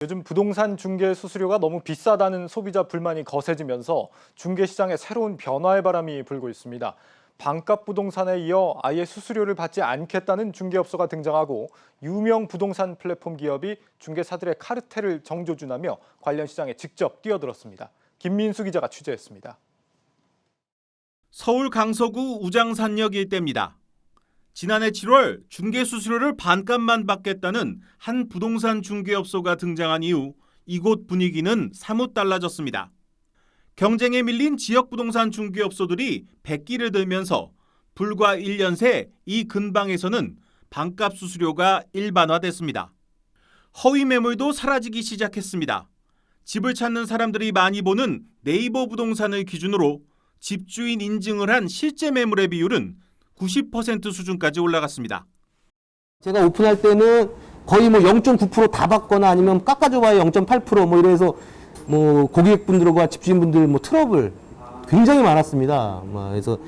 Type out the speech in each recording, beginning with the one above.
요즘 부동산 중개 수수료가 너무 비싸다는 소비자 불만이 거세지면서 중개 시장에 새로운 변화의 바람이 불고 있습니다. 반값 부동산에 이어 아예 수수료를 받지 않겠다는 중개업소가 등장하고 유명 부동산 플랫폼 기업이 중개사들의 카르텔을 정조준하며 관련 시장에 직접 뛰어들었습니다. 김민수 기자가 취재했습니다. 서울 강서구 우장산역 일대입니다. 지난해 7월 중개 수수료를 반값만 받겠다는 한 부동산 중개업소가 등장한 이후 이곳 분위기는 사뭇 달라졌습니다. 경쟁에 밀린 지역 부동산 중개업소들이 백기를 들면서 불과 1년 새 이 근방에서는 반값 수수료가 일반화됐습니다. 허위 매물도 사라지기 시작했습니다. 집을 찾는 사람들이 많이 보는 네이버 부동산을 기준으로 집주인 인증을 한 실제 매물의 비율은 90% 수준까지 올라갔습니다. 제가 오픈할 때는 거의 뭐 0.9%다 받거나 아니면 깎아줘봐야 0.8%뭐 이래서 뭐 고객분들과 집주인분들 뭐 트러블 굉장히 많았습니다. 뭐 그래서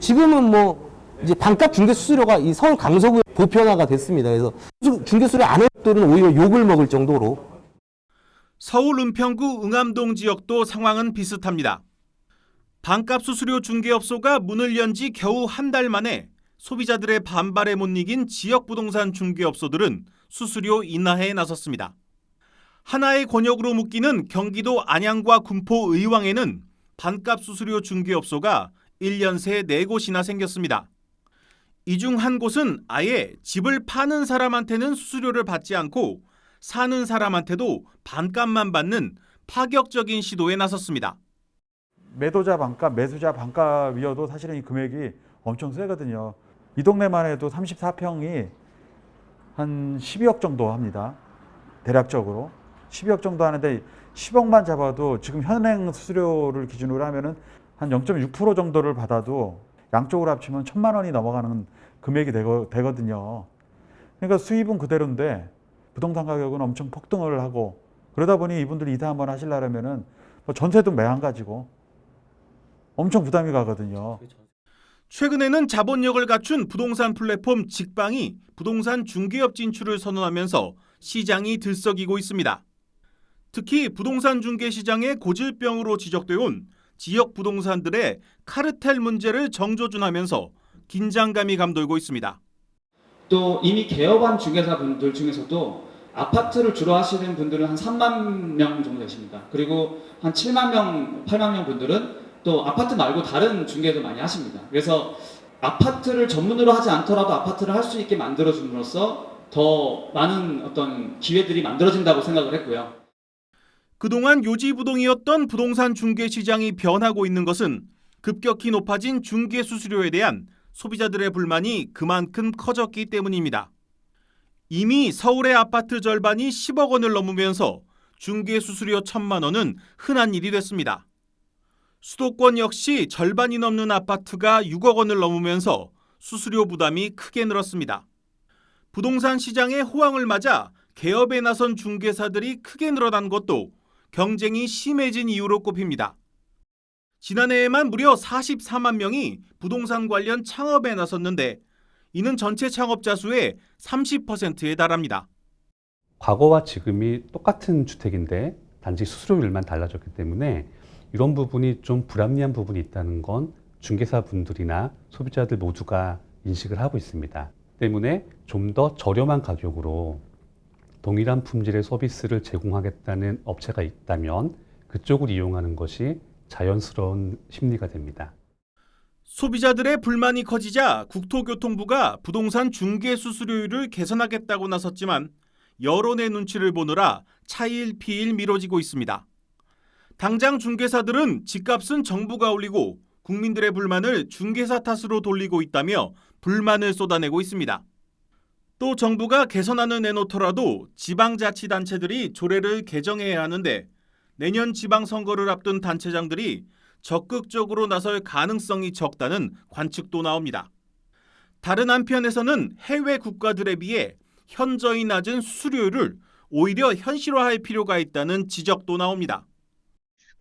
지금은 뭐 이제 반값 중개 수수료가 이 서울 강서구에 보편화가 됐습니다. 그래서 수- 중개 수수료 안 했들은 오히려 욕을 먹을 정도로 서울 은평구 응암동 지역도 상황은 비슷합니다. 반값 수수료 중개업소가 문을 연 지 겨우 한 달 만에 소비자들의 반발에 못 이긴 지역 부동산 중개업소들은 수수료 인하에 나섰습니다. 하나의 권역으로 묶이는 경기도 안양과 군포 의왕에는 반값 수수료 중개업소가 1년 새 4곳이나 생겼습니다. 이 중 한 곳은 아예 집을 파는 사람한테는 수수료를 받지 않고 사는 사람한테도 반값만 받는 파격적인 시도에 나섰습니다. 매도자 반값, 매수자 반값이어도 사실은 이 금액이 엄청 세거든요. 이 동네만 해도 34평이 한 12억 정도 합니다. 대략적으로. 12억 정도 하는데 10억만 잡아도 지금 현행 수수료를 기준으로 하면은 한 0.6% 정도를 받아도 양쪽으로 합치면 천만 원이 넘어가는 금액이 되거, 되거든요. 그러니까 수입은 그대로인데 부동산 가격은 엄청 폭등을 하고 그러다 보니 이분들이 이사 한번 하시려면은 뭐 전세도 매한 가지고 엄청 부담이 가거든요. 최근에는 자본력을 갖춘 부동산 플랫폼 직방이 부동산 중개업 진출을 선언하면서 시장이 들썩이고 있습니다. 특히 부동산 중개 시장의 고질병으로 지적돼 온 지역 부동산들의 카르텔 문제를 정조준하면서 긴장감이 감돌고 있습니다. 또 이미 개업한 중개사분들 중에서도 아파트를 주로 하시는 분들은 한 3만 명 정도 되십니다. 그리고 한 7만 명, 8만 명 분들은 또 아파트 말고 다른 중개도 많이 하십니다. 그래서 아파트를 전문으로 하지 않더라도 아파트를 할 수 있게 만들어줌으로써 더 많은 어떤 기회들이 만들어진다고 생각을 했고요. 그동안 요지부동이었던 부동산 중개 시장이 변하고 있는 것은 급격히 높아진 중개 수수료에 대한 소비자들의 불만이 그만큼 커졌기 때문입니다. 이미 서울의 아파트 절반이 10억 원을 넘으면서 중개 수수료 천만 원은 흔한 일이 됐습니다. 수도권 역시 절반이 넘는 아파트가 6억 원을 넘으면서 수수료 부담이 크게 늘었습니다. 부동산 시장의 호황을 맞아 개업에 나선 중개사들이 크게 늘어난 것도 경쟁이 심해진 이유로 꼽힙니다. 지난해에만 무려 44만 명이 부동산 관련 창업에 나섰는데 이는 전체 창업자 수의 30%에 달합니다. 과거와 지금이 똑같은 주택인데 단지 수수료율만 달라졌기 때문에 이런 부분이 좀 불합리한 부분이 있다는 건 중개사 분들이나 소비자들 모두가 인식을 하고 있습니다. 때문에 좀 더 저렴한 가격으로 동일한 품질의 서비스를 제공하겠다는 업체가 있다면 그쪽을 이용하는 것이 자연스러운 심리가 됩니다. 소비자들의 불만이 커지자 국토교통부가 부동산 중개 수수료율을 개선하겠다고 나섰지만 여론의 눈치를 보느라 차일피일 미뤄지고 있습니다. 당장 중개사들은 집값은 정부가 올리고 국민들의 불만을 중개사 탓으로 돌리고 있다며 불만을 쏟아내고 있습니다. 또 정부가 개선안을 내놓더라도 지방자치단체들이 조례를 개정해야 하는데 내년 지방선거를 앞둔 단체장들이 적극적으로 나설 가능성이 적다는 관측도 나옵니다. 다른 한편에서는 해외 국가들에 비해 현저히 낮은 수수료율을 오히려 현실화할 필요가 있다는 지적도 나옵니다.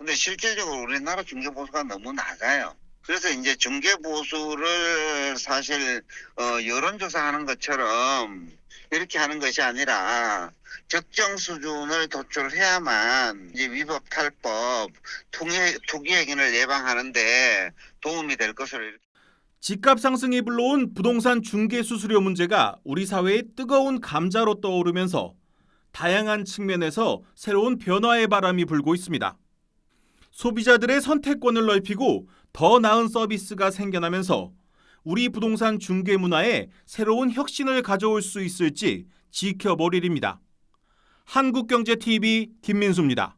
근데 실질적으로 우리나라 중개보수가 너무 낮아요. 그래서 이제 중개 보수를 사실 어, 여론조사하는 것처럼 이렇게 하는 것이 아니라 적정 수준을 도출해야만 이제 위법 탈법 투기, 투기 행위를 예방하는데 도움이 될 것으로 이렇게 집값 상승이 불러온 부동산 중개 수수료 문제가 우리 사회의 뜨거운 감자로 떠오르면서 다양한 측면에서 새로운 변화의 바람이 불고 있습니다. 소비자들의 선택권을 넓히고 더 나은 서비스가 생겨나면서 우리 부동산 중개 문화에 새로운 혁신을 가져올 수 있을지 지켜볼 일입니다. 한국경제TV 김민수입니다.